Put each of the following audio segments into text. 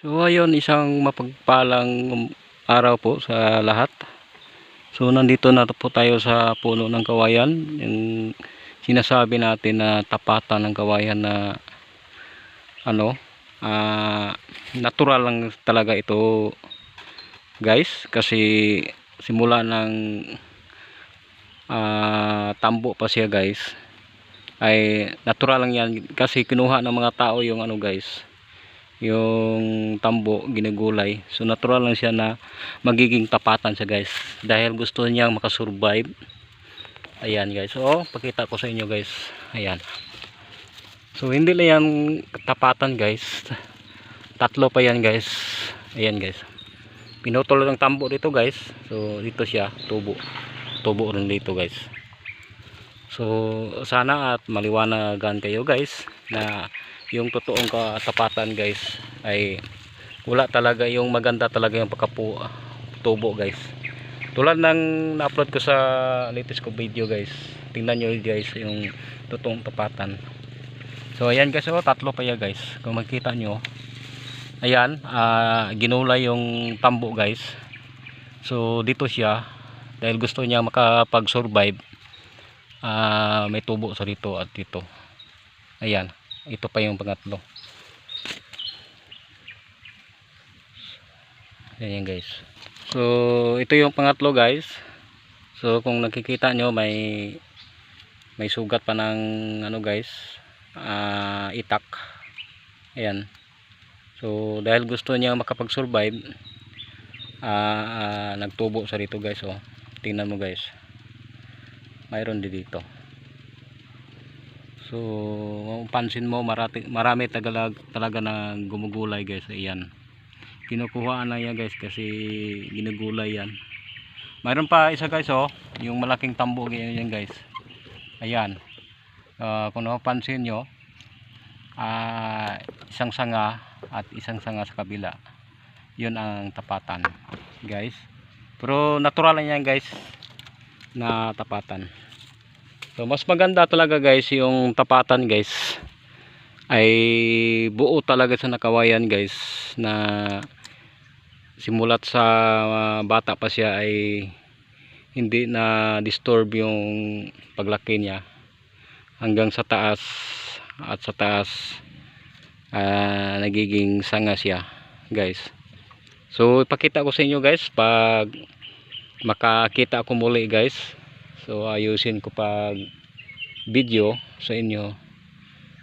So ayun, isang mapagpalang araw po sa lahat. So nandito na po tayo sa puno ng kawayan. Yung sinasabi natin na tapatan ng kawayan na ano, ah, natural lang talaga ito guys. Kasi simula ng ah, tambo pa siya guys ay natural lang yan kasi kinuha ng mga tao yung ano guys yung tambo ginagulay. So natural lang siya na magiging tapatan siya guys. Dahil gusto niya makasurvive. Ayan guys. So pakita ko sa inyo guys. Ayan. So hindi lang yan tapatan guys. Tatlo pa yan guys. Ayan guys. Pinutol ng tambo dito guys. So dito siya. Tubo. Tubo rin dito guys. So sana at maliwanagan kayo guys na yung totoong katapatan guys ay wala talaga yung maganda talaga yung pagkapu tubo guys. Tulad ng na-upload ko sa latest ko video guys. Tingnan nyo guys yung totoong tapatan. So ayan guys. Oh, tatlo pa yan guys. Kung makita nyo ayan ah, ginulay yung tambo guys. So dito siya dahil gusto niya makapag survive ah, may tubo sa dito at dito. Ayan ito pa yung pangatlo. Ayan guys. So ito yung pangatlo guys. So kung nakikita nyo may may sugat pa ng ano guys ah, itak. Ayan. So dahil gusto niya makapag survive ah, ah, nagtubo sa dito guys oh. Tingnan mo guys. Mayroon din dito so pansin mo marami, marami tagalag, talaga na gumugulay guys. Ayan. Kinukuhaan na yan guys kasi ginugulay yan. Mayroon pa isa guys oh. Yung malaking tambo yan guys. Ayan. Ah, kung napapansin nyo ah, isang sanga at isang sanga sa kabila. Yun ang tapatan guys. Pero natural lang yan guys na tapatan so mas maganda talaga guys yung tapatan guys ay buo talaga sa nakawayan guys na simulat sa ah, bata pa siya ay hindi na disturb yung paglaki niya hanggang sa taas at sa taas ah, nagiging sanga siya guys. So ipakita ko sa inyo guys pag makakita ako muli guys so ayusin ko pag video sa inyo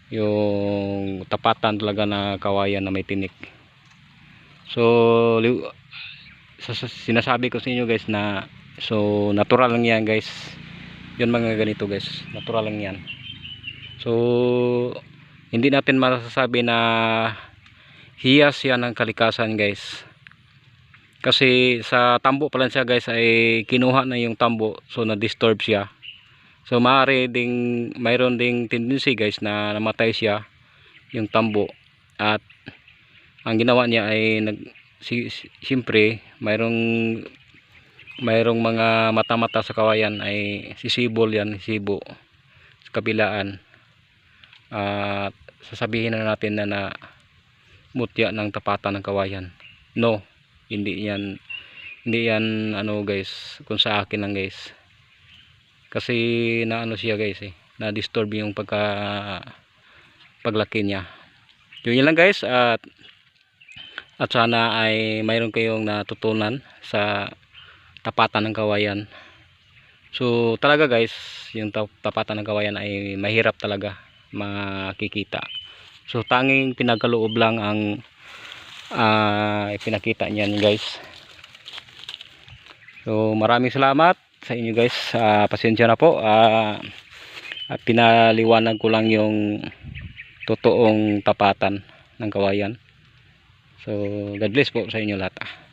yung tapatan talaga na kawayan na may tinik. So sinasabi ko sa inyo guys na so natural lang yan guys. Yun mga ganito guys natural lang yan. So hindi natin masasabi na hiyas yan ng kalikasan guys kasi sa tambo pa lang siya guys ay kinuha na yung tambo. So na disturb siya. So maaari ding mayroon ding tendency guys na namatay siya yung tambo. At ang ginawa niya ay nag si, siyempre mayroong mayroong mga mata-mata sa kawayan ay sisibol yan sibo sa kabilaan. At sasabihin na natin na na mutya ng tapatan ng kawayan. No hindi yan hindi yan ano guys kung sa akin lang guys. Kasi na ano siya guys eh. Na disturb yung pagka paglaki niya. Yun yun lang guys at at sana ay mayroon kayong natutunan sa tapatan ng kawayan. So talaga guys yung tap- tapatan ng kawayan ay mahirap talaga makikita. So tanging pinagkaloob lang ang ah ipinakita niyan guys. So maraming salamat sa inyo guys. Ah, pasensya na po. At pinaliwanag ko lang yung totoong tapatan ng kawayan. So God bless po sa inyo lahat ah.